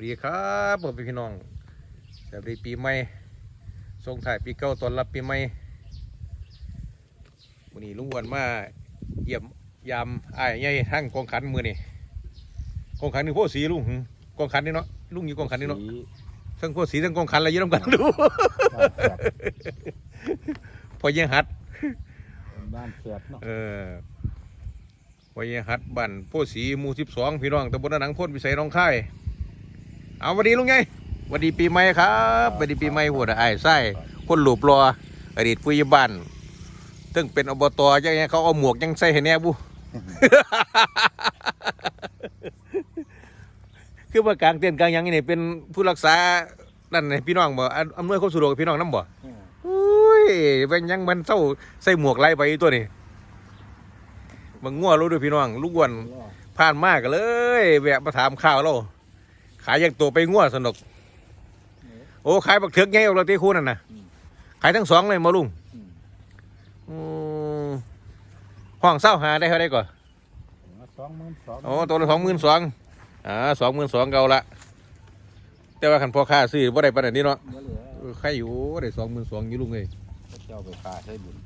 วัสดีครับผมเป็นพี่น้องสวัสดีปีใหม่ส่งถ่ายปีเก่าตอนรับปีใหม่วันนี้ลุงอ้วนมาเยี่ยมยามอ้ายใหญ่ทั้งกองขันมือนี่กองขันนี่พวกสีลุงหึกองขันนี่เนาะลุงอยู่กองขันนี่เนาะสีทั้งพวกสีทั้งกองขันอะไรอยืนำกันดูพอยังหัดบ้านแสบเนาะเออพอยังหัดบ้านพวกสีหมู่สิบสองพี่น้องตำบลหนังพ่นพิสัยหน้องค่าย เอาวัสดีลุงไงวัสดีปีใหม่ครับวัสดีปีใหม่หัวไอ้ไส้คนหลบรออดีตผู้ใหญ่บ้านตึงเป็นอบตยังไงเขาเอาหมวกยังใส่ให้แน่บุคือว่ากลางเต้นกลางยังนี่เป็นผู้รักษานั่นนี่พี่น้องบ่อำอำนวยความสะดวกพี่น้องนํบ่อุ้ยเป็นยังมันเศร้าใส่หมวกไล่ไปตัวนี้บางงัวรู้ด้วยพี่น้องลูกวนผ่านมากเลยแวะมาถามข่าวเรา ขายอย่างตัวไปงัวสนุก โอ้ขายบักเถือกไงเอาเราตีคู่นั่นน่ะขายทั้งสองเลยมาลุงอืมห้องเศร้าหาได้เท่าไดก่อนสองหมื่นสองโอ้ตัวละสองหมื่นสองอ่าสองหมื่นสองเก่าละแต่ว่าขันพอค่าซื้อบ่ได้ปานนั้นนี้เนาะเหลือเออใครอยู่ได้สองหมื่นสองอยู่ลุงเลยเจ้าไปขาใช้บุญ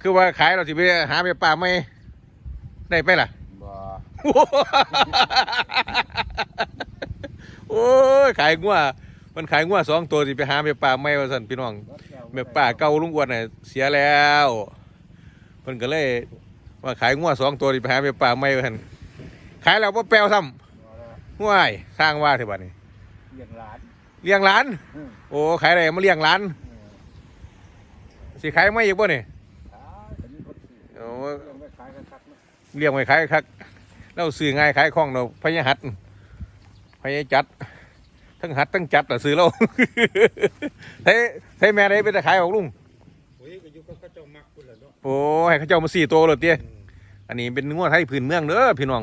คือว่าขายเราสิไปหาไปป่าไม่ได้ไปล่ะบ่ โอ้ยขายงัวมันขายงัวสองตัวสิไปหาไปป่าไม่ว่าสั่นพี่น้องแม่ป่าเก่าลุงอ้วนน่ะเสียแล้วเพิ่นก็เลยว่าขายงัวสองตัวสิไปหาไปป่าไม่ว่าสั่นขายแล้วบ่แปลวซ้ำง่ายสร้างว่าเถอะบัดนี้เลี้ยงหลานเลี้ยงหลาน โอ้ขายอะไรมาเลี้ยงหลานสิขายไม่อีกบ่นี่ขายแต่มีคนซื้อโอ้เลี้ยงไว้ขายกันคัก เนาะเลี้ยงไว้ขายคักเราซื้อง่ายขายคล่องเราพญาหัดพญาจัด ทั้งหัดทั้งจัดแต่ซื้อเราใช้ใช้แม่ได้ไปแต่ขายออกลุงโอ้ยก็อยู่กับเขาเจ้ามักพุ่นล่ะเนาะโอ้ให้เขาเจ้ามาสี่ตัวเลยเตี้ยอันนี้เป็นงวไทยผืนเมืองเด้อพี่น้อง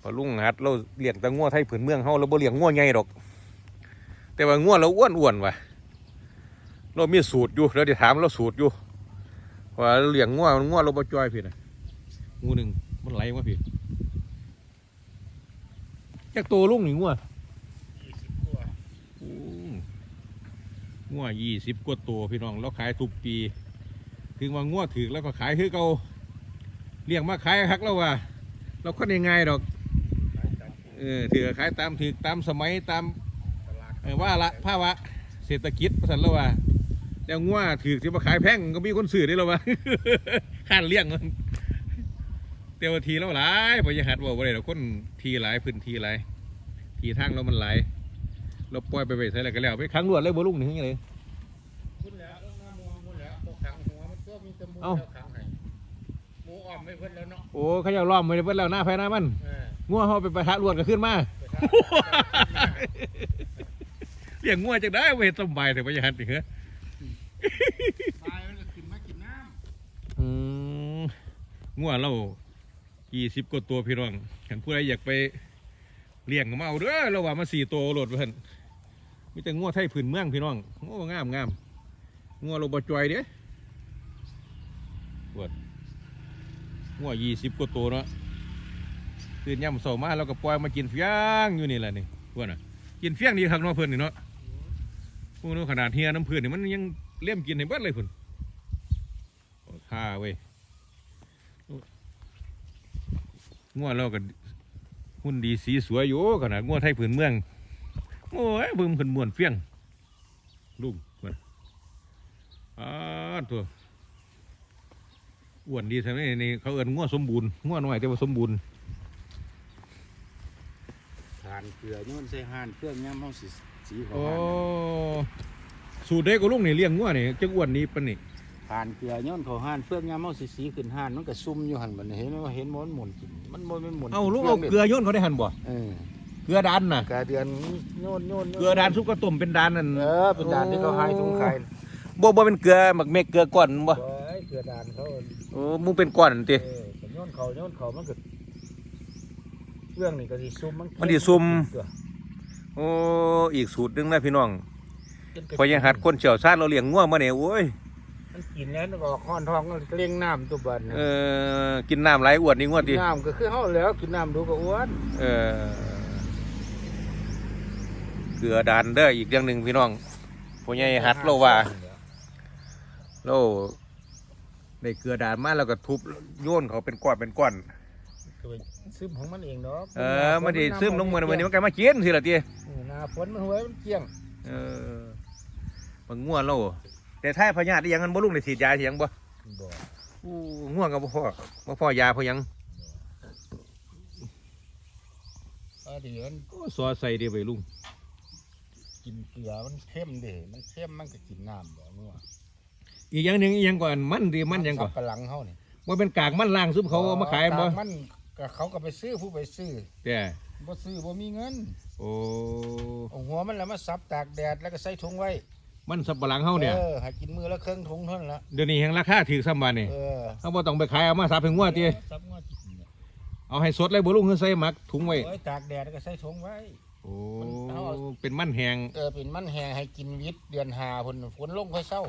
พอลุงหัดเราเลี้ยงแต่งวไทยผืนเมืองเฮาเราบ่เลี้ยงงวใหญ่ดอก แต่ว่างวเราอ้วนอ้วนๆว่ะเรามีสูตรอยู่เราได้ถามเราสูตรอยู่ว่าเลี้ยงงวงวเราบ่จ้อยพี่นะ งูหนึ่งมันไหลมาพี่จักตัวลุงนี่งวยี่สิบกว่าอืมงัวยี่สิบกว่าตัวพี่น้องเราขายทุกปี ถึงว่างัวถือแล้วก็ขายคือเก่าเลี้ยงมาขายคักแล้วว่า เราคนยังไงดอกขายตามเออถือขายตามถือตามสมัยตามตลาดเออว่าละภาวะเศรษฐกิจประสันแล้วว่าแล้วงัวถือที่มาขายแพงก็มีคนซื้อได้แล้วว่าข้านเลี้ยงมัน เตียวาทีแล้วหลายพยาหัดบอกว่าเราคนทีหลายพื้นที่หลายทีทางเรามันหลายเราปล่อยไปไปใส่อะไรกันแล้วไปครั้งรวดเลยบ่ลุงนี่ไงเลยพุ่นแล้วเอามาหมูหมูแล้วตัวขังหัวมันก็มีแต่หมูเอ้าแล้วขังให้หมูอ้อมไม่เพิ่นแล้วเนาะโอ้เขาจะล้อมไปเบิดแล้วหน้าไฟหน้ามันเอองัวเขาไปประทะรวดก็ขึ้นมาไปทเลี้ยงงัวจังได้เวทสบายแต่พยาหัดนี่เหรอำตายมันก็ขึ้นมากินน้อืมงัวเรา กี่สิบกว่าตัวพี่น้องเห็นผู้ใดอยากไปเลี้ยงก็มาเอาเด้อเราว่ามาสี่ตัวโหลดเพิ่นมีแต่งัวไทยผืนเมืองพี่น้องโอ้งามงามงัวเรบจอยเด้ปวดงัวยี่สิบกว่าตัวเนาะตื่นย่ำเสามาเราก็ปล่อยมากินเฟี้ยงอยู่นี่แหละนี่พวกน่ะกินเฟี้ยงดีครับเนาะเพิ่อนนี่เนาะพวกนู้นขนาดเฮียน้ำเพื่อนนี่มันยังเลี่ยมกินให้เบิดเลยเพิ่นค่าเว้ย ง่วเราก็หุ่นดีสีสวยอยู่ขนาดง่วไทยผืนเมืองโอ้ยบึมขึ้นมวนเฟี้ยงลุงมันอ้าตัวอ้วนดีทำไมนี่เขาเอินง่วสมบูรณ์ง่วน้อยแต่ว่าสมบูรณ์ำทานเกลือโยนใส่ห่านเครื่องย่ำห้องสีสีของโอ้ห่านสูตรเด็กกับลุงนี่เลี้ยงง่วนี่จังอ้วนนี้ปะนี่ ทานเกลือโยนเขาห่านเครื่องย่ำห้องสีสีขึ้นห่านมันก็ซุ่มอยู่หันมันเห็นไหมว่าเห็นมันหมุนกินมันบ่แม่นหมุนเอาลุงเอาเกลือโยนเขาได้หันบ่เออเกลือดานน่ะเกลือเดือนโยนโยนโยนเกลือดานซุปกระต้มเป็นดานนั่นเออเป็นด่านที่เขาให้ถุงไข่บ่บ่เป็นเกลือหมักเมกเกลือก้อนบ่เอ้ยเกลือด่านเขาโอ้มึงเป็นก้อนนั่นติเออแต่โยนเขาโยนเขามันก็เรื่องนี้ก็สิซุ่มมันมันสิซุ่มเกลือโอ้อีกสูตรหนึงนะพี่น้องเป็นกระพอยังหัดคนเฉียวชาญเราเลี้ยงง่วมาเนี่ยโอ้ย มันกินแล้วมันก็ออกห้อนท้องก็เลี้ยงน้ำตัวบัดน่ะเออ กินน้ำไหลายอ้วนนี่งวดกิดินน้ำก็คือเฮาแล้วกินน้ำดูก็อ้วนเออ เกลือดานเด้ออีกเรื่องหนึ่งพี่น้องพ่อใหญ่ฮัดโลว่าโลได้เกลือดานมาแล้วก็ทุบโยนเขาเป็นก้อนเป็นก้อนก็ไปซึมของมันเองดอกเออมันดิซึมลงมือวันนี้มันก็มากินสิล่ะทีนี่หน้าฝนมันหัวมันเกลี้ยง เออมันง่วนโล แต่ถ้าพญาติยังกันบ่ลุงได้ฉีดยาเสียงบ่บ่อู้ง่วงกับบ่พ่อบ่พ่อยาพอหยังเออเดี๋ยวมันโอ้ซอใส่เดียวไปลุงกินเกลือมันเข้มเด้มันเข้มมันก็กินน้ำบ่นัวอีกอย่างหนึ่งอีกอย่างก่อนมันดีมันหยังก่อนสับปะหลังเฮานี่ว่าเป็นกากมันล่างซุปเขาเอามาขายบ่กกมันก็เขาก็ไปซื้อผู้ไปซื้อแต่บ่ซื้อบ่มีเงินโอ้ เอาหัวมันแล้วมาสับตากแดดแล้วก็ใส่ถุงไว้ มันสับปะหลังเฮาเนี่ยออให้กินมือละครึ่งถุงเท่านั้นละเดี๋ยวนี้แห่งราคาถือซ้ำบานนี่เออเฮาบ่ต้องไปขายเอามาสับให้งัวติสับงวจิกินเนี่ยเอาให้สดเลยบ่ลุงคือใส่หมักถุงไว้ ไว้ตากแดดแล้วก็ใส่ถุงไว้ โอ้มันเอา เป็นมันแห้งเออเป็นมันแห้งให้กินวิตเดือนหาพุ่นฝนลงค่อยเศร้า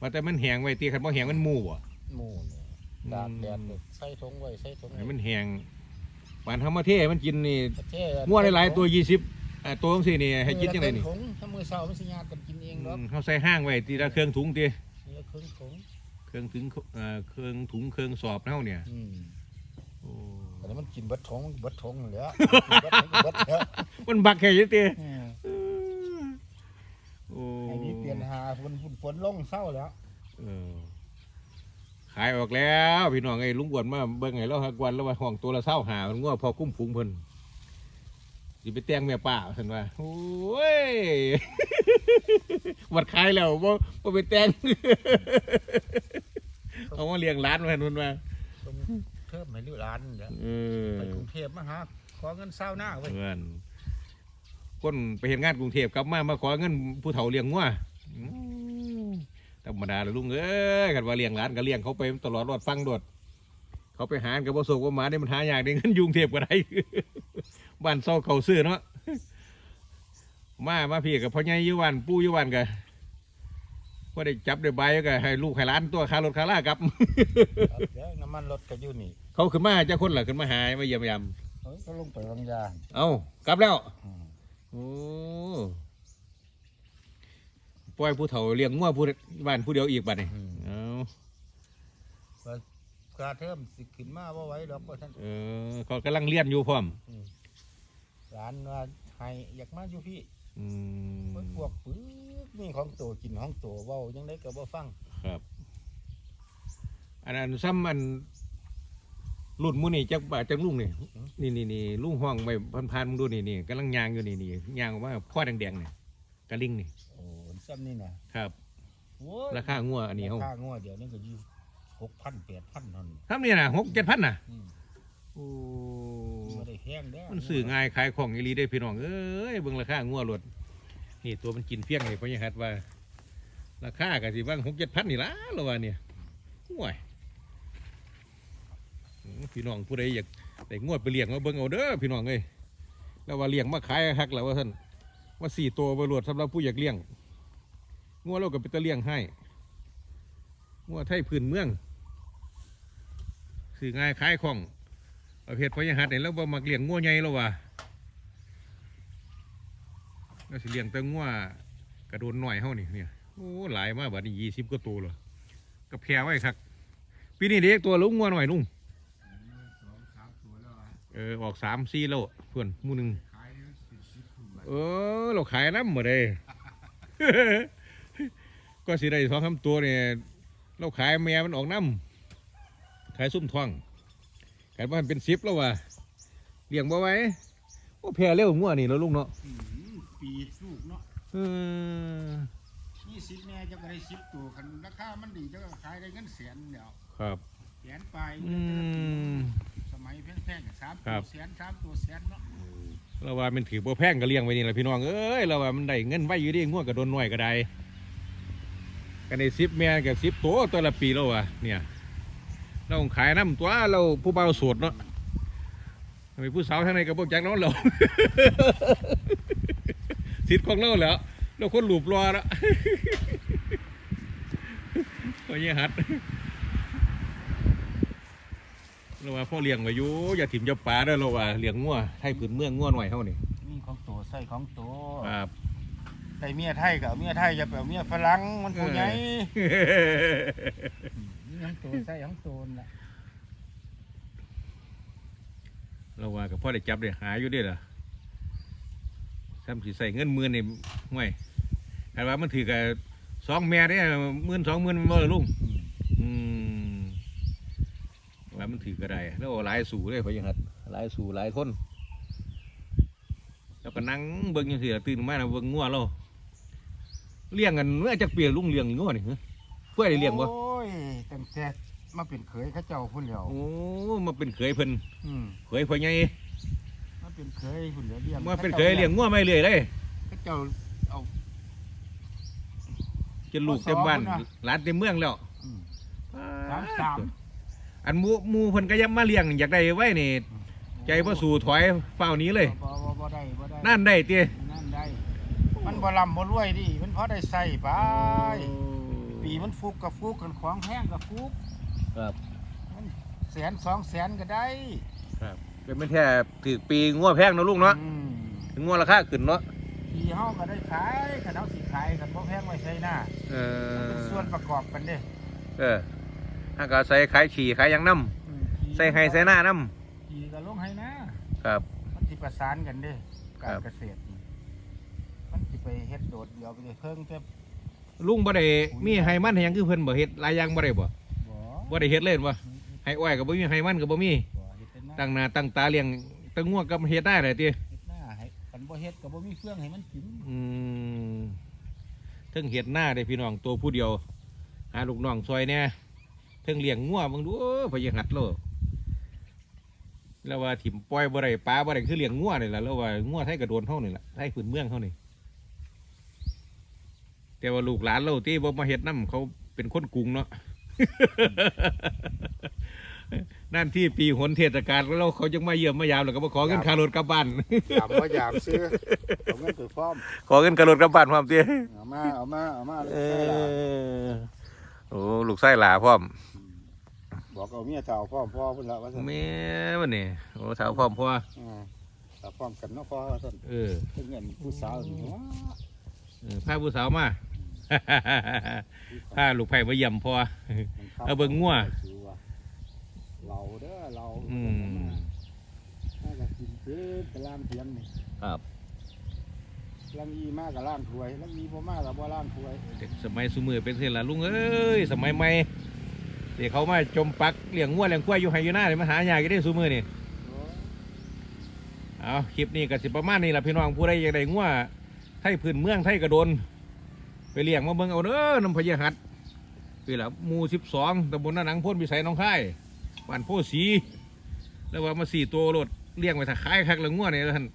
ว่าแต่มันแห้งไว้ติคันบ่แห้งมันหมู่บ่หมู่เนี่ยตากแดดเนี่ยใส่ถุงไว้ใส่ถุงให้ไว้มันแห้งปานเฮามาเทให้มันกินนี่ประเทศ งัวหลายๆตัว 20 อ่าตัวจังซี่นี่ให้กินจังได๋นี่ถุงถ้ามือเศร้ามันสิญาติกันกินเองดอกอืมเฮาใส่ห้างไว้ทีละเครื่องถุงติทีละครึ่งถุงเครื่องถึงเอ่อเครื่องถุงเครื่องสอบเฮาเนี่ยอืมโอ้แต่มันกินเบิดถุงมันก็เบิดถุงนั่นแหล้วเบิดถุงก็เบิดแล้วมันบักแค่ยังติอืมโอ้ไอ้นี่เปลี่ยนหาฝนฝนฝนลงเศร้าแล้วเออขายออกแล้ว พี่น้องไอ้ลุงอ้วนมาเบิ่งไงแล้วฮักวันแล้วว่าห้องตัวละเศร้าหามันง้อพอคุ้มฝูงเพิ่น สิไปแต่งแม่ป้าเพิ่นว่าโอ้ยวัดขายแล้วบ่บ่ไปแต่งเอามาเลี้ยงร้านเพิ่นเพิ่นว่า ต้องเพิ่มให้ลูกหลานเดี๋ยวเออไปกรุงเทพมาหาขอเงินเศร้าหน้าไว้เพื่อนคนไปเห็นงานกรุงเทพกลับมามาขอเงินผู้เฒ่าเลี้ยงงัวอืมธรรมดาเลยลุงเอ้ยกันว่าเลี้ยงร้านก็เลี้ยงเขาไปตลอดรอดฟังโดด เขาไปหากับบ่โศกว่าหมาได้มันหาอยากได้เงินอยุงเทพก็ได้ บ้านเศร้าเขาซื้อเนาะมามาพี่กับพ่อใหญ่อยุวันปู่อยุวันกันก็ได้จับได้ใบก็ให้ลูกให้หล้านตัวค่ารถค่าล่ากลับครับเดี๋ยวน้ำมันรถก็อยู่นี่เขาขึ้นมาเจ้าคนเหรอขึ้นมาหามาเยี่ยมยามเฮ้ยก็ลงไปบางยาเอากลับแล้วอืมโอ้ปล่อยผู้เฒ่าเลี้ยงงัวผู้บ้านผู้เดียวอีกบัดนี่เอากาเทิมสิขึ้นมาว่าไหว้ดอกว่าท่านเออเขากำลังเลี้ยนอยู่พร้อมห ลานว่าให้อยากมาอยู่พี่อืมเพิ่นพวกปื้อนี่ของโตกินของโตเว้ายังไดก็บ่ฟังครับ อันนั้นซ้ำมันรุ่นหมูนี่จักบาทจักลุงนี่นี่นี่นี่ลุงห้องไปพันๆมึงดูนี่นี่กำลังยางอยู่นี่นี่ยางออกมาข้อแดงๆนี่กระลิงนี่โอ้ซ้ำนี่น่ะครับ โอ้ยราคางัวอันนี้เฮาราคางัวเดี๋ยวนี้ก็อยู่6,000 8,000เท่านั้นทำนี่น่ะหกเจ็ดพันน่ะอืมโอ้ บ่ได้แพงเด้อมันสื่อง่ายขายของอีหลีได้พี่น้องเอ้ยเบิ่งราคางัวรถนี่ตัวมันกินเพียงนี่เพราะยังฮัดว่า ราคาก็สิว่างหกเจ็ดพันนี่ล่ะละว่าเนี่ยห่วยอืมพี่น้องผู้ใดอยากได้งวดไปเลี้ยงมาเบิ่งเอาเด้อพี่น้องเอ้ยแล้วว่าเลี้ยงมาขายฮักแล้วว่าท่านว่าสี่ตัวบรวดสำหรับผู้อยากเลี้ยงงัวเราก็ไปตะเลี้ยงให้งัวไทยพื้นเมืองสื่อง่ายขายของ ประเภทพญาหัดเนี่ยเราบ่มักเลี้ยงงัวใหญ่แล้วว่ะเราสิเลี้ยงแต่งัวกระโดนหน่อยเฮานี่เนี่ยโอ้หลายมากบัดนี้ยี่สิบกว่าตัวเลยก็แพร่ไว้ครับปีนี้เด็กตัวลุงงัวหน่อยลุงเออออกสามสี่แล้วเพื่อนมูหนึ่งเออเราขายน้ำหมดเลยก็สิได้สองสามตัวเนี่ยเราขายแม่มันออกน้ำขายซุ่มท้อง กันว่ามันเป็นซิปแล้วว่ะเลี้ยงบ่ไหว้โอ้แพ้เร็วงัวนี่แล้วลุงเนาะอืมปีลูกเนาะเออนี่สิบแม่เจะก็ได้สิบตัวคันราคามันดีเจะก็ขายได้เงินแสนเดียวครับ แสนปลายอืม สมัยแพงๆสามครัตัวบ แสนสามตัวแสนเนาะเราว่ามันถือบ่แพงก็เลี้ยงไว้นี่แหละพี่น้องเอ้ยเราว่ามันได้เงินไว้อยู่ดิงัวก็โดนหน่อยก็ได้กันในซิปแม่กับซิปตัวตัวละปีแล้วว่ะเนี่ย เราขายน้ำตัวเราผู้เบาวโสดเนาะทำไมผู้สาวทางในกับพวกจักน้องเราสิทธิ์ของเราแล้วเราคนหลูบรอแล้วพ่อเยี่ยหัดเราว่าพ่อเลี้ยงไว้อยู่อย่าถิ่มจะปลาเด้อเราว่าเลี้ยงงัวไทยผืนเมืองงัวหน่อยเฮานี่มีของตัวใส่ของตัวครับไอ้เมียไทยกับเมียไทยจะแบบเมียฝรั่งมันผู้ใหญ่ มีของตัวใส่ของตัวน่ะเราว่ากับพ่อได้จับได้หาอยู่ด้อล่ะซ้ำสิใส่เงินหมื่นนี่ห่วยแต่ว่ามันถือกับสองแม่ได้หมื่นสองหมื่นมันบ่ล่ะลุงอืมว่ามันถือก็ไดแล้วหลายสู่เลยพยังหัดหลายสู่หลายคน แล้วก็นั่งเบิ่งยังเสียตื่นมาแล้วเบิ่งงัวเราเลี้ยงกันเมื่อจักเปียลุงเลี้ยงงัวนี่เพื่อได้เลี้ยงบ่ แต่มาเป็นเขยเข้าเจ้าพุ่นแล้วโอ้มาเป็นเขยเพิ่นอืมเขยพ่อใหญ่มาเป็นเขยพุ่นเหลือเลี้ยงมาเป็นเขยเลี้ยงงัวไม่เลยเลยเข้าเจ้าเอาจนลูกเต็มบ้านหลานเต็มเมืองแล้วอืมสามสามอันหมูหมูเพิ่นก็ยังมาเลี้ยงอยากได้ไว้นี่ใจบ่สู่ถอยเฝ้าหนี้เลยบ่บ่บ่ได้บ่ได้นั่นได้ตินั่นได้มันบ่ลำบ่รวยดิมันพอได้ใส่ไปปี มันฟุกกับฟุกกันของแพงกับฟุกครับแสนสองแสนก็ได้เป็นไม่แท้ถือปีงัวแพงเนาะลูกเนาะอืมถึงงัวราคาขึ้นเนาะปีเฮาก็ได้ขายกันเฮาสิขายกันบ่แพงไว้ใส่หน้าเอมันเป็นอส่วนประกอบกันเด้เออถ้าก็ใส่ขายขี่ขายหยังน้อืมำใส่ให้ใส่หน้าน้ปีก็ลงให้นะำครับ มันสิประสานกันเด้กาครัรบเกษตรนี่มันสิไปเฮ็ดโดดเดียวไปเลยเพิ่งแต่ ลุงบ่ได้มีให้มันให้หยังคือเพิ่นบ่เฮ็ดหลายอย่างบ่ได้บ่บ่บ่ได้เฮ็ดเล่นบ่ให้อ้อยก็บ่มีให้มันก็บ่มีบ่เฮ็ดแต่หน้าตั้งหน้าตั้งตาเลี้ยงตั้งงัวกับเฮ็ดได้เลยติเฮ็ดหน้าให้กันบ่เฮ็ดก็บ่มีเครื่องให้มันกินอืมเทิงเฮ็ดหน้าได้พี่น้องตัวผู้เดียว หาลูกน้องซอยแหน่เทิงเลี้ยงงัวเบิ่งดูพะยังหัดโลแล้วว่าถิ่มปล่อยบ่ได้ปลาบ่ได้คือเลี้ยงงัวนี่ล่ะแล้วว่างัวไทยก็โดนเฮานี่ล่ะไทยพื้นเมืองเฮานี่ แต่ว่าลูกหลานเราที่บ่มาเฮ็ดน้ำเขาเป็นคนกรุงเนาะนั่นที่ปีหนเทศกาลแล้วเขาจึงมาเยี่ยมมายามแล้วก็มาขอเงินค่ารถกลับบ้านยามบ่ยามซื้อเอาเงินไปฟ้อมขอเงินค่ารถกลับบ้านพร้อมเตี้ยเอามาเอามาเอามาเอใส่ล่ะอโอ้ลูกไส้หลาพร้อม บอกเอาเมียเฒ่าพ่อพ่อพุ่นละว่าซั่นแม่วันนี้โอ้สาวพร้อมพ่ออ่าถ้าพร้อมกันเนาะพ่อว่าซั่นเออถึงเงินผู้สาวนี่ว้าเออพาผู้สาวมา พาลูกไผ่มาเยี่ยมพ่อมันข้เอาเบิ่งงัวซื้อว่ะเราเด้อเราอืมน่าจะกินเพิ่นไปล้างเทียงนี่ครับล้างอีมากกับล้างถ้วยล้างอีบ่มากกับบ่ล้างถ้วยเด็กสมัยสมือเป็นเท่าละลุงเอ้ยสมัยใหม่เดี๋ยวเขามาจมปักเลี้ยงงัวเลี้ยงควายอยู่ไฮยูน่าเลยมาหายากกันได้สมือนี่โอ้ยเอาคลิปนี้ก็สิประมาณนี้ละพี่น้องผู้ใดอยากได้งัวไทยพื้นเมืองไทยกระโดนไป เลี้ยงมาเบิ่งเอาเด้อน้ำพญาหัดนี่แหละหมู่สิบสองตำบลนาหนังพ่นวิสัยน้องค่ายบ้านโพสีแล้วว่ามาสี่ตัวรถเลี้ยงไว้ถ้าขายคักละงัวเนี่ยท่าน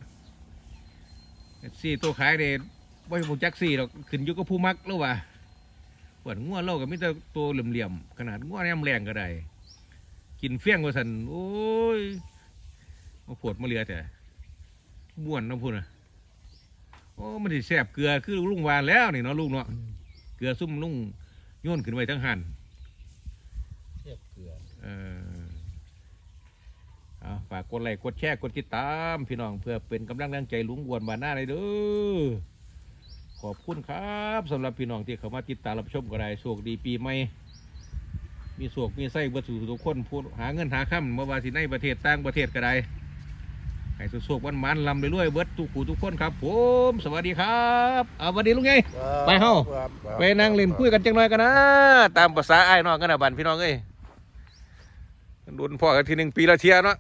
สี่ตัวขายเนี่ยบ่ให้ผมจักสี่หรอกขึ้นยู่กับผู้มักแล้วว่าปวดงัวเราก็มีแต่ตัวเหลี่ยมๆขนาดงัวแนมแรงก็ได้กินเฟี้ยงว่าสันโอ้ยมาปวดมาเรือแต่บ้วนน้ำพุ่นะ โอ้มันสิแสบเกลือคือลุงวานแล้วนี่เนาะลุงเนาะเกลือซุ่มลุงโยนขึ้นไว้ทั้งหันเทียบเกลือเออเอาฝากกดไลค์กดแชร์กดติดตาม พี่น้องเพื่อเป็นกำลังแรงใจลุงอ้วนบานหน้าเลยเด้อขอบคุณครับสำหรับพี่น้องที่เข้ามาติดตามรับชมก็ได้โชคดีปีใหม่มีโชคมีไส้เบิดสู่ทุกคนพูดหาเงินหาค่ำมาว่าสิในประเทศต่างประเทศก็ได้ ให้สุขๆวันมันๆลำเรื่อยๆเบิดทุกผู้ทุกคนครับ ผมสวัสดีครับเอาสวัสดีลุงไงไปเฮ้าครับครับไปนั่งเล่นคุยกันจังหน่อยกันนะตามภาษาไอ้ายน้องกันนะบันพี่น้องเอ้ยโดนพ่อกันทีหนึ่งปีละเทียเนาะ